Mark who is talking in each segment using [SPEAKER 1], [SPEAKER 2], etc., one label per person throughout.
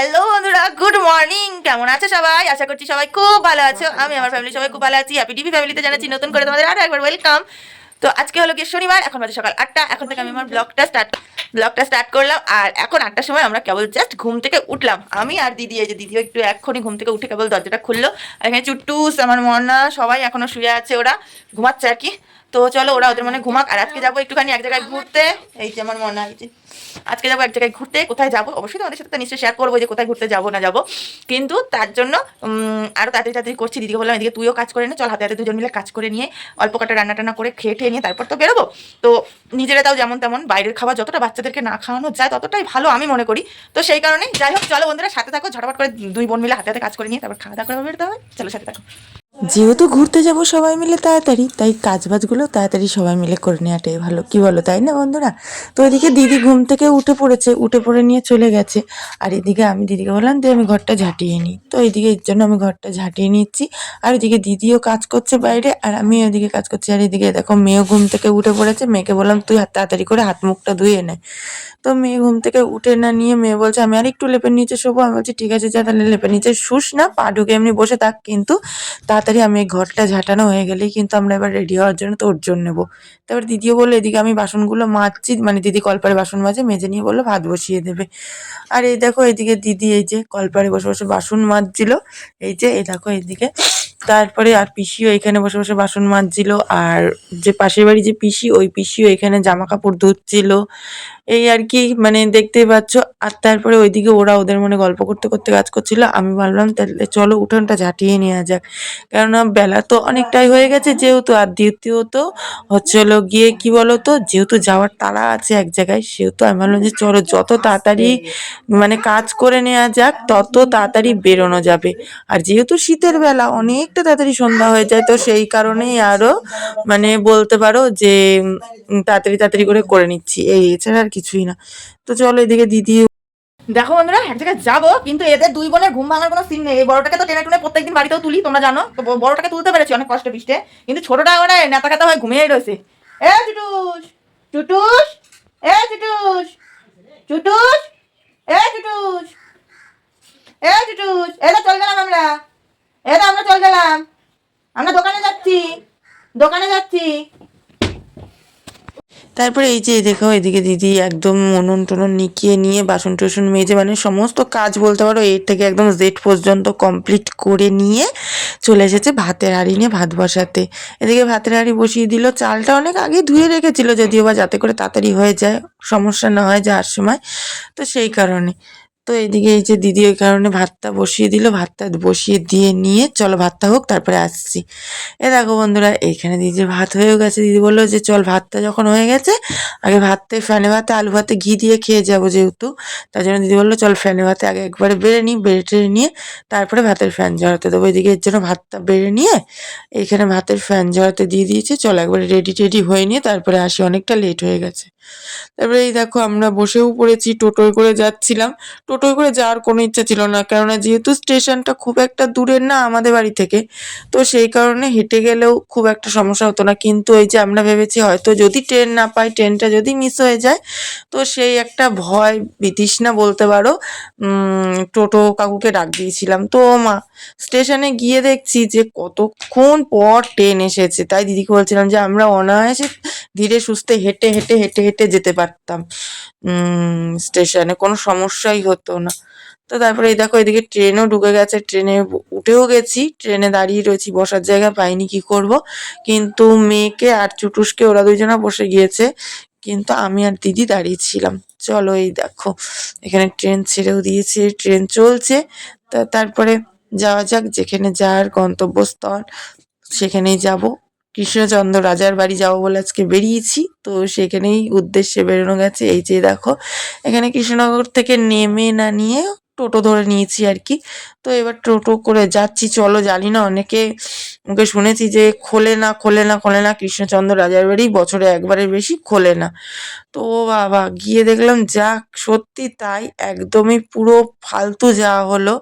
[SPEAKER 1] Hello বন্ধুরা, good morning. কেমন আছো সবাই? আশা করছি সবাই খুব ভালো আছো। আমি আমার ফ্যামিলি সবাই খুব ভালো আছি। হ্যাপি টিভি ফ্যামিলিতে জানাচ্ছি নতুন করে তোমাদের আরও একবার ওয়েলকাম তো আজকে হলো গিয়ে শনিবার, এখন বাজে সকাল আটটা। এখন থেকে আমি আমার ব্লগটা স্টার্ট ব্লগটা স্টার্ট করলাম। আর এখন আটটার সময় আমরা কেবল জাস্ট ঘুম থেকে উঠলাম। আমি আর দিদি, এই যে দিদিও একটু এক্ষুনি ঘুম থেকে উঠে কেবল দরজাটা খুললো। আর এখানে চুট্টুস, আমার মনা, সবাই এখনও শুয়ে আছে ওরা। ঘুমাচ্ছে আর কি। তো চলো ওরা ওদের মনে ঘুমাক। আর আজকে যাব একটুখানি এক জায়গায় ঘুরতে। এই যে আমার মনে হয় আজকে যাব এক জায়গায় ঘুরতে। কোথায় যাব? অবশ্যই তোমাদের সাথে নিশ্চয়ই শেয়ার করব যে কোথায় ঘুরতে যাব না যাব। কিন্তু তার জন্য আরও আরও তাড়াতাড়ি তাড়াতাড়ি করছি। দিদিকে বললাম, এদিকে তুইও কাজ করে নে, চল হাতে হাতে দুজন মিলে কাজ করে নিয়ে অল্প কাটা রান্না টান্না করে খেয়ে ঠেয়ে নিয়ে তারপর তো বেরোবো। তো নিজেরা তাও যেমন তেমন বাইরের খাবার যতটা বাচ্চাদেরকে না খাওয়ানো যায়, ততটাই ভালো আমি মনে করি। তো সেই কারণে যাই হোক, চলো বন্ধুরা, সাথে থাকো, ঝটপট করে দুই বোন মিলে হাতে হাতে কাজ করে নিয়ে তারপর খাওয়া দাওয়া করে বেরোতে হবে। চলো সাথে থাকো।
[SPEAKER 2] যেহেতু ঘুরতে যাব সবাই মিলে তাড়াতাড়ি, তাই কাজবাজগুলো তাড়াতাড়ি সবাই মিলে করে নেওয়াটাই ভালো। কি বলো, তাই না বন্ধুরা? তো এদিকে দিদি ঘুম থেকে উঠে পড়েছে, উঠে পড়ে নিয়ে চলে গেছে। আর এদিকে আমি দিদিকে বললাম যে আমি ঘরটা ঝাঁটিয়ে নিই তো এদিকে এর জন্য আমি ঘরটা ঝাঁটিয়ে নিচ্ছি। আর এদিকে দিদিও কাজ করছে বাইরে, আর আমি ওদিকে কাজ করছি। আর এদিকে দেখো মেয়েও ঘুম থেকে উঠে পড়েছে। মেয়েকে বললাম, তুই হাত তাড়াতাড়ি করে হাত মুখটা ধুয়ে নে। তো মেয়ে ঘুম থেকে উঠে না নিয়ে মেয়ে বলছে, আমি আর একটু লেপের নিচে শোবো। আমি বলছি, ঠিক আছে, যা তাহলে লেপের নিচে শুস না, পা ঢুকে এমনি বসে থাক কিন্তু। তাড়াতাড়ি আমি এই ঘরটা ঝাঁটানো হয়ে গেলেই কিন্তু আমরা এবার রেডি হওয়ার জন্য তোর জন্য নেব। তারপর দিদিও বলল, এদিকে আমি বাসনগুলো মাজছি। মানে দিদি কলপারে বাসন মাজে, মেজে নিয়ে বলল, ভাত বসিয়ে দেবে। আর এই দেখো এদিকে দিদি এই যে কলপারে বসে বসে বাসন মাজছিল এই যে এই দেখো এদিকে তারপরে আর পিসিও এখানে বসে বসে বাসন মাজছিল, আর যে পাশের বাড়ি যে পিসি, ওই পিসিও এখানে জামা কাপড় ধুচ্ছিল। এই আর কি মানে দেখতেই পাচ্ছ। আর তারপরে ওইদিকে ওরা ওদের মনে গল্প করতে করতে কাজ করছিল। আমি ভাবলাম, তাহলে চলো উঠোনটা ঝাঁটিয়ে নেওয়া যাক। কেননা বেলা তো অনেকটাই হয়ে গেছে, যেহেতু আর দ্বিতীয়ত হচ্ছে হলো গিয়ে কি বলো তো যেহেতু যাওয়ার তাড়া আছে এক জায়গায়, সেহেতু আমি ভাবলাম যে চলো যত তাড়াতাড়ি মানে কাজ করে নেওয়া যাক, তত তাড়াতাড়ি বেরোনো যাবে। আর যেহেতু শীতের বেলা অনেকটা তাড়াতাড়ি সন্ধ্যা হয়ে যায়, তো সেই কারণেই আরও মানে বলতে পারো যে তাড়াতাড়ি তাড়াতাড়ি করে করে নিচ্ছি। এই এছাড়া আর কিছুই না। তো চলো এদিকে দিদি
[SPEAKER 1] দেখো বন্ধুরা, এক জায়গায় যাব, কিন্তু এদের দুই বোনের ঘুম ভাঙার কোনো সিন নেই। এই বড়টাকে তো টেনে টুনে প্রত্যেকদিন বাড়িতেও তুলি, তোমরা জানো। তো বড়টাকে তুলতে পেরেছি অনেক কষ্ট পিষ্টে। কিন্তু ছোটটা ওরা নেতা কাতা হয়ে ঘুমিয়েই রয়েছে। এ চুটুস চুটুস এ চুটুস চুটুস এ চুটুস এ চুটুস এলা চল গেলাম আমরা। এলা আমরা চল গেলাম। আমরা দোকানে যাচ্ছি। দোকানে যাচ্ছি।
[SPEAKER 2] তারপরে এই যে দেখো, এদিকে দিদি একদম উনুন টুনুন নিকিয়ে নিয়ে বাসন টুসন মেজে মানে সমস্ত কাজ বলতে পারো, এর থেকে একদম জেড পর্যন্ত কমপ্লিট করে নিয়ে চলে এসেছে ভাতের হাঁড়ি নিয়ে ভাত বসাতে। এদিকে ভাতের হাঁড়ি বসিয়ে দিল, চালটা অনেক আগে ধুয়ে রেখেছিল, যদিও বা যাতে করে তাড়াতাড়ি হয়ে যায়, সমস্যা না হয় যাওয়ার সময়। তো সেই কারণে। তো এদিকে এই যে দিদি ওই কারণে ভাতটা বসিয়ে দিল, ভাতটা বসিয়ে দিয়ে নিয়ে চলো ভাতটা হোক, তারপরে আসছি। এ দেখো বন্ধুরা এইখানে দিদির ভাত হয়েও গেছে। দিদি বলল যে, চল ভাতটা যখন হয়ে গেছে, আগে ভাততে ফ্যানে ভাতে, আলু ভাতে ঘি দিয়ে খেয়ে যাব যেহেতু। তার জন্য দিদি বলল, চল ফ্যানে ভাতে আগে একবারে বেড়ে নিই, বেড়ে টেড়ে নিয়ে তারপরে ভাতের ফ্যান ঝরাতে দেবো। এদিকে এর জন্য ভাতটা বেড়ে নিয়ে এইখানে ভাতের ফ্যান ঝরাতে দিয়ে দিয়েছে। চল একবারে রেডি টেডি হয়ে নিয়ে তারপরে আসি, অনেকটা লেট হয়ে গেছে। তারপরে এই দেখো আমরা বসেও পড়েছি, টোটোয় করে যাচ্ছিলাম। টোটোয় করে যাওয়ার কোনো ইচ্ছা ছিল না, কেননা যেহেতু স্টেশনটা খুব একটা দূরের না আমাদের বাড়ি থেকে, তো সেই কারণে হেঁটে গেলেও খুব একটা সমস্যা হতো না। কিন্তু ওই যে আমরা ভেবেছি হয়তো যদি ট্রেন না পাই, ট্রেনটা যদি মিস হয়ে যায়, তো সেই একটা ভয় বিতৃষ্ণা বলতে পারো টোটো কাকুকে ডাক দিয়েছিলাম। তো মা, স্টেশনে গিয়ে দেখছি যে কতক্ষণ পর ট্রেন এসেছে। তাই দিদিকে বলছিলাম যে আমরা অনায়াসে ধীরে সুস্থে হেঁটে হেঁটে হেঁটে হেঁটে যেতে পারতাম। স্টেশনে কোনো সমস্যাই হতো না। তো তারপরে এই দেখো, এদিকে ট্রেনও ঢুকে গেছে। ট্রেনে উঠেও গেছি ট্রেনে দাঁড়িয়ে রয়েছি, বসার জায়গা পাইনি, কি করব? কিন্তু মেয়েকে আর চুটুসকে ওরা দুজনা বসে গিয়েছে। কিন্তু আমি আর দিদি দাঁড়িয়েছিলাম চলো এই দেখো, এখানে ট্রেন ছেড়েও দিয়েছে ট্রেন চলছে। তা তারপরে যাওয়া যাক, যেখানে যার গন্তব্যস্থল, সেখানেই যাব। কৃষ্ণচন্দ্র রাজার বাড়ি যাব বলে আজকে বেরিয়েছি। তো সেখানেই উদ্দেশ্যে বেরোনো গেছে। এই যে দেখো, এখানে কৃষ্ণনগর থেকে নেমে না নিয়ে টোটো ধরে নিয়েছি আর কি। তো এবার টোটো করে যাচ্ছি। চলো জানি না, অনেকে মুখে শুনেছি যে খোলে না খোলে না খোলে না, কৃষ্ণচন্দ্র রাজার বাড়ি বছরে একবারের বেশি খোলে না। তো বাবা, গিয়ে দেখলাম, যাক, সত্যি তাই, একদমই পুরো ফালতু যাওয়া হলো।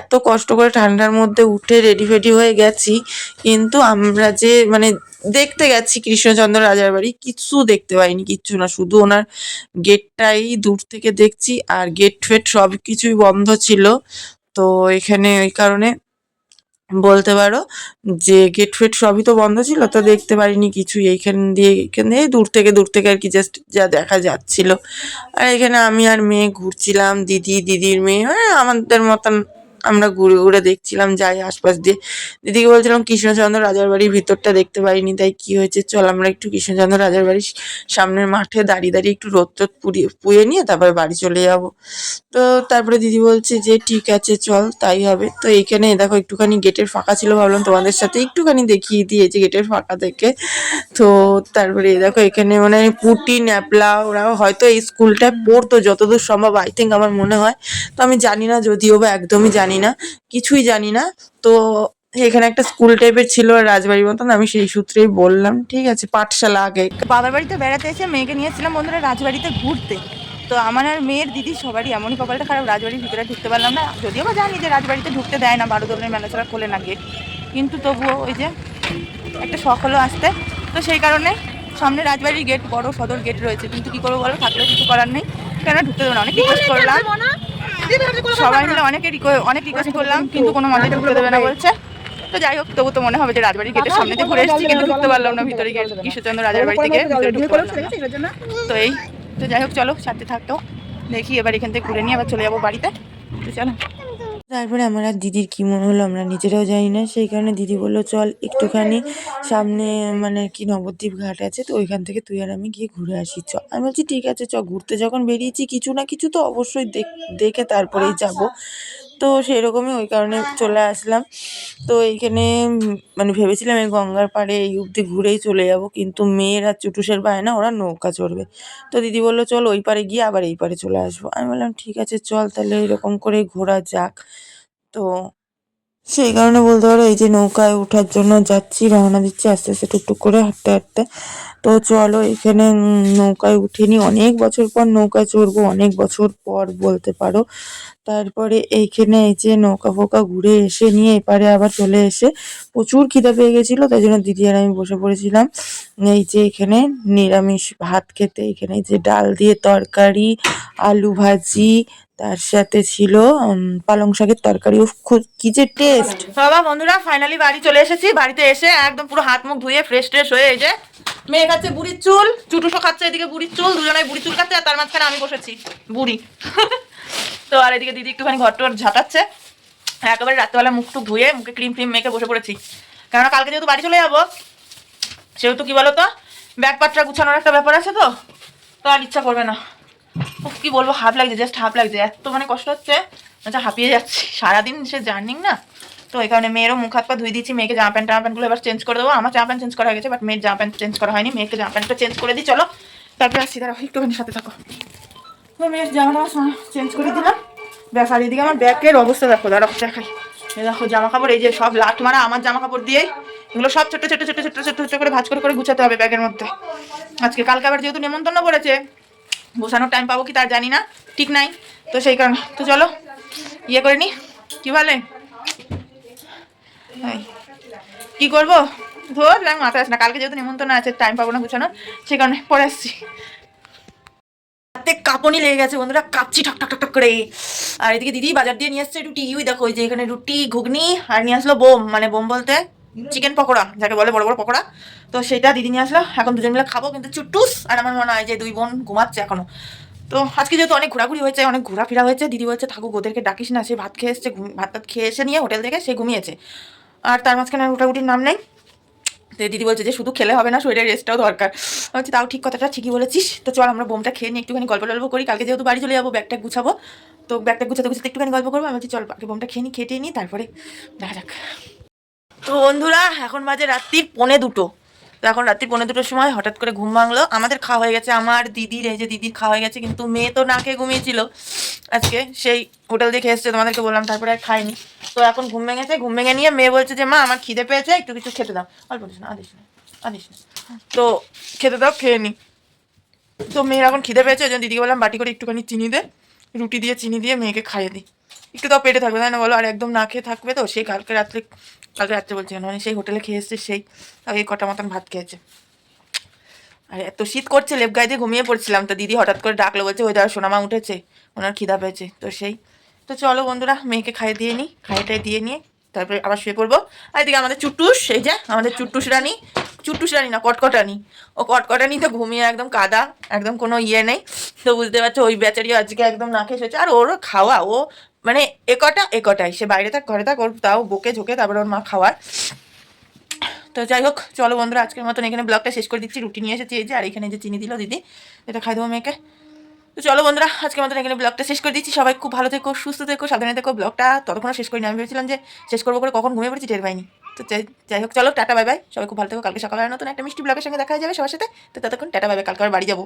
[SPEAKER 2] এত কষ্ট করে ঠান্ডার মধ্যে উঠে রেডি ফেডি হয়ে গেছি, কিন্তু আমরা যে মানে দেখতে গেছি কৃষ্ণচন্দ্র রাজার বাড়ি, কিচ্ছু দেখতে পাইনি, কিচ্ছু না। শুধু ওনার গেটটাই দূর থেকে দেখছি, আর গেট ফেট সব কিছুই বন্ধ ছিল। তো এখানে ওই কারণে বলতে পারো যে গেট ফেট সবই তো বন্ধ ছিল, তো দেখতে পারিনি কিছুই। এইখান দিয়ে এখানে দূর থেকে দূর থেকে আর কি জাস্ট যা দেখা যাচ্ছিল। আর এখানে আমি আর মেয়ে ঘুরছিলাম, দিদি, দিদির মেয়ে হ্যাঁ আমাদের মতন আমরা ঘুরে ঘুরে দেখছিলাম, যাই আশপাশ দিয়ে। দিদিকে বলছিলাম কৃষ্ণচন্দ্র রাজার বাড়ির ভিতরটা দেখতে পাইনি, তাই কি হয়েছে চল আমরা একটু কৃষ্ণচন্দ্র রাজার বাড়ির সামনের মাঠে দাঁড়িয়ে দাঁড়িয়ে একটু রোদ টোদ পুড়িয়ে, পুয়ে নিয়ে তারপরে বাড়ি চলে যাব। তো তারপরে দিদি বলছে যে, ঠিক আছে, চল, তাই হবে। তো এইখানে দেখো একটুখানি গেটের ফাঁকা ছিল, ভাবলাম তোমাদের সাথে একটুখানি দেখিয়ে দিয়েছে গেটের ফাঁকা থেকে। তো তারপরে দেখো এখানে মানে পুটি, ন্যাপলা, ওরা হয়তো এই স্কুলটায় পড়তো, যতদূর সম্ভব আই থিঙ্ক আমার মনে হয়। তো আমি জানি না, যদিও বা একদমই জানি না কিছুই জানি না তো এখানে একটা স্কুল টাইপের ছিল রাজবাড়ির মতন, আমি সেই সূত্রেই বললাম, ঠিক আছে, পাঠশালা আগে।
[SPEAKER 1] বাবার বাড়িতে বেড়াতে এসে মেয়েকে নিয়েছিলাম বন্ধুরা রাজবাড়িতে ঘুরতে। তো আমার আর মেয়ের দিদি সবারই এমনই কপালটা খারাপ, রাজবাড়ির ভিতরে ঢুকতে পারলাম না। যদিও বা জানি যে রাজবাড়িতে ঢুকতে দেয় না, বারো দলের মেলা ছাড়া খোলে না গেট কিন্তু তবুও ওই যে একটা শখ হলো আসতে। তো সেই কারণে সামনে রাজবাড়ির গেট বড় সদর গেট রয়েছে। কিন্তু কি করব বলো, থাকলেও কিছু করার নেই। কেন, ঢুকতে দেবো না। অনেক রিকোয়েস্ট করলাম। সবাই মিলে অনেকে অনেক রিকোয়েস্ট করলাম কিন্তু কোনো মতে ঢুকতে দেবে না বলছে। তো যাই হোক তবু তো মনে হবে যে রাজবাড়ির গেটের সামনে দিয়ে ঘুরে এসেছি কিন্তু ঢুকতে পারলাম না ভিতরে গিয়ে ঈশ্বরচন্দ্র রাজার বাড়ি থেকে ভিতরে ঢুকতে পারলাম তো এই তো যাই হোক চলো সাথে থাকতো দেখি এবার এখান থেকে ঘুরে নিয়ে আবার চলে যাব বাড়িতে। তো চলো।
[SPEAKER 2] তারপরে আমার আর দিদির কী মনে হলো আমরা নিজেরাও জানি না। সেই কারণে দিদি বলল, চল একটুখানি সামনে মানে কি নবদ্বীপ ঘাট আছে, তো ওইখান থেকে তুই আর আমি গিয়ে ঘুরে আসি। চ। আমি বলছি, ঠিক আছে, চ, ঘুরতে যখন বেরিয়েছি, কিছু না কিছু তো অবশ্যই দেখ- দেখে তারপরেই যাব। তো সেরকমই ওই কারণে চলে আসলাম। তো এইখানে মানে ভেবেছিলাম এই গঙ্গার পাড়ে এই অবধি ঘুরেই চলে যাব কিন্তু মেয়ের আর চুটুসের বায়না ওরা নৌকা চড়বে। তো দিদি বলল চল ওই পারে গিয়ে আবার এই পারে চলে আসব। আমি বললাম ঠিক আছে চল তাহলে এরকম করে ঘোরা যাক। তো সেই কারণে বলতে পারো, এই যে নৌকায় ওঠার জন্য যাচ্ছি, রওনা দিচ্ছি, আস্তে আস্তে টুকটুক করে হাঁটতে হাঁটতে। তো চলো, এখানে নৌকায় উঠিনি। অনেক বছর পর নৌকায় চড়বো, অনেক বছর পর বলতে পারো। তারপরে এইখানে এই যে নৌকা ফোকা ঘুরে এসে নিয়ে এপারে আবার চলে এসে প্রচুর খিদে পেয়ে গেছিল, তাই জন্য দিদি আর আমি বসে পড়েছিলাম। এই যে এখানে নিরামিষ ভাত খেতে, এখানে যে ডাল দিয়ে তরকারি, আলু ভাজি তার সাথে ছিল পালং শাকের তরকারি কি যে টেস্ট
[SPEAKER 1] বাবা, বন্ধুরা ফাইনালি বাড়ি চলে এসেছি। বাড়িতে এসে একদম পুরো হাত মুখ ধুয়ে ফ্রেশ ট্রেশ হয়ে যে মেয়ে খাচ্ছে বুড়ির চুল, চুটুসো খাচ্ছে এদিকে বুড়ির চুল দুজনে বুড়ি চুল খাচ্ছে, আর তার মাঝখানে আমি বসেছি, বুড়ি। তো আর এদিকে দিদি একটুখানি ঘর টর ঝাঁটাচ্ছে। একেবারে রাত্রেবেলা মুখ টুক ধুয়ে মুখে ক্রিম ফ্রিম মেখে বসে পড়েছি। কেননা কালকে যেহেতু বাড়ি চলে যাব, সেহেতু কি বলো তো ব্যাগ পাটটা গুছানোর একটা ব্যাপার আছে তো তো আর ইচ্ছা করবে না। কি বলব হাফ লাগছে জাস্ট হাফ লাগছে। এত মানে কষ্ট হচ্ছে। আচ্ছা হাঁপিয়ে যাচ্ছি। সারাদিন সে জার্নিং না? তো এই কারণে মেয়েরও মুখ হাত পা ধুয়ে দিচ্ছি, মেয়েকে জামা প্যান্ট জামা প্যান্টগুলো এবার চেঞ্জ করে দেবো। আমার জামা প্যান্ট চেঞ্জ করা হয়ে গেছে বাট মেয়ের জামা প্যান্ট চেঞ্জ করা হয়নি। মেয়েকে জামা প্যান্টটা চেঞ্জ করে দিই, চলো। তারপরে আসছি, দাঁড়াও, একটুখানি সাথে থাকো। তো মেয়ের জামাটা চেঞ্জ করে দিলাম। ব্যাস, আর এদিকে আমার ব্যাগের অবস্থা দেখো, দাঁড়াও, দেখাই। দেখো, জামা কাপড়, এই যে সব লাট মারা আমার জামা কাপড় দিয়েই, এগুলো সব ছোট ছোট ছোট ছোট ছোট ছোট করে ভাজ করে করে গুছাতে হবে ব্যাগের মধ্যে। আজকে, কালকে আবার যেহেতু নেমন্তন্ন পড়েছে গোছানোর টাইম পাবো কি তার জানি না, ঠিক নাই। তো সেই কারণে তো চলো ইয়ে করে নি। কি বলে? কি করব? ধর, আমি মাথায় আসে না। কালকে যেহেতু নিমন্ত্রণ আছে টাইম পাবো না গুছানো সেই কারণে পরে আসছি। হাতে কাঁপনি লেগে গেছে বন্ধুরা, কাঁপছি ঠক ঠক ঠক করে। আর এদিকে দিদি বাজার দিয়ে নিয়ে আসছে রুটি। ওই দেখো, ওই যে এখানে রুটি, ঘুগনি, আর নিয়ে আসলো বোম মানে বোম বলতে চিকেন পকোড়া, যাকে বলে বড় বড় পকোড়া। তো সেটা দিদি নিয়ে আসলো। এখন দুজন মিলে খাব, কিন্তু চুটুস আর আমার মনে হয় যে দুই বোন ঘুমাচ্ছে এখনও। তো আজকে যেহেতু অনেক ঘোরাঘুরি হয়েছে, অনেক ঘোরাফেরা হয়েছে, দিদি বলছে থাকুক ওদেরকে ডাকিস না, সে ভাত খেয়ে এসছে ভাত টাত খেয়ে এসে নিয়ে হোটেল থেকে সে ঘুমিয়েছে। আর তার মাঝখানে আর ওটাউটির নাম নেই। তো দিদি বলছে যে, শুধু খেলে হবে না, শরীরের রেস্টটাও দরকার। বলছি, তাও ঠিক কথাটা, ঠিকই বলেছিস। তো চল, আমরা বোমটা খেয়ে নিয়ে একটুখানি গল্প টল্প করি। কালকে যেহেতু বাড়ি চলে যাব, ব্যাগটা গুছাবো। তো ব্যাগটা গুছাতে গুছাতে একটুখানি গল্প করব। আমি বলছি, চল, আগে বোমটা খেয়ে নিই খেটে নিই তারপরে দেখা যাক। তো বন্ধুরা, এখন বাজে রাত্রির পনে দুটো। তো এখন রাত্রি পৌনে দুটোর সময় হঠাৎ করে ঘুম ভাঙলো। আমাদের খাওয়া হয়ে গেছে। আমার দিদির, এই যে দিদির খাওয়া হয়ে গেছে, কিন্তু মেয়ে তো না খেয়ে ঘুমিয়েছিল। আজকে সেই হোটেল দেখে এসছে, তোমাদেরকে বললাম, তারপরে আর খাইনি তো এখন ঘুম ভেঙেছে, ঘুম ভেঙে নিয়ে মেয়ে বলছে যে, মা, আমার খিদে পেয়েছে, একটু কিছু খেতে দাও। অল্প না আদিস না আদিস না। তো খেতে দাও, খেয়ে নি। তো মেয়ের এখন খিদে পেয়েছে, ওই জন্য দিদিকে বললাম, বাটি করে একটুখানি চিনি দে, রুটি দিয়ে চিনি দিয়ে মেয়েকে খাইয়ে দিই একটু তাও পেটে থাকবে, তাই না বলো? আর একদম না খেয়ে থাকবে তো? সেই কালকে রাত্রে কালকে রাত্রে বলছি মানে সেই হোটেলে খেয়ে এসছে সেই? তাও এই কটা মতন ভাত খেয়েছে। আর এত শীত করছে, লেপ গায়ে দিয়ে ঘুমিয়ে পড়ছিলাম। তো দিদি হঠাৎ করে ডাকলো, বলছে, ওই দাঁড়া সোনামা উঠেছে। ওনার খিদা পেয়েছে। তো সেই, তো চলো বন্ধুরা, মেয়েকে খাইয়ে দিয়ে নিই খাইয়েটাই দিয়ে নিয়ে তারপরে আবার শুয়ে পড়ব। আর এদিকে আমাদের চুট্টুস এই যে আমাদের চুট্টুস রানী চুট্টুস রানী না, কটকটানি। ও কটকটানি তো ঘুমিয়ে একদম কাদা, একদম কোনো ইয়ে নেই। তো বুঝতে পারছ, ওই বেচারিও আজকে একদম না খেয়ে শুয়েছে। আর ওরও খাওয়া, ও মানে একটা একটাই সে বাইরে থাক, ঘরে থাক, ওর তাও বকে ঝোঁকে, তারপর ওর মা খাওয়ার। তো যাই হোক, চলো বন্ধুরা, আজকের মতন এখানে ব্লগটা শেষ করে দিচ্ছি। রুটি নিয়ে এসেছি এই যে, আর এখানে যে চিনি দিল দিদি, এটা খাই দেবো মেয়েকে। তো চলো বন্ধুরা, আজকের মতন এখানে ব্লগটা শেষ করে দিচ্ছি। সবাই খুব ভালো থেকো, সুস্থ থেকো, সাবধানে থেকো। ব্লগটা ততক্ষণ শেষ করিনি। আমি ভেবেছিলাম যে শেষ করব করে কখন ঘুমিয়ে পড়েছি টের পাইনি। তো যাই হোক, চলো, টাটা বাই বাই সবাই খুব ভালো থেকো। কালকে সকালে নতুন একটা মিষ্টি ব্লগের সঙ্গে দেখা যাবে সবার সাথে। তো ততক্ষণ, টাটা বাই বাই কালকে আবার বাড়ি যাব।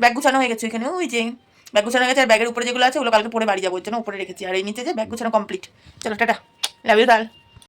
[SPEAKER 1] ব্যাগ গুছানো হয়ে গেছে এখানে, ওই যে। ব্যাগ গুছানো গেছে, আর ব্যাগের উপরে যেগুলো আছে ওগুলো কালকে পরে বাড়ি যাব, ওর জন্য উপরে রেখেছি। আর এই নিচে যে ব্যাগ গুছানো কমপ্লিট চলো, টাটা। লাভ ইউ দাল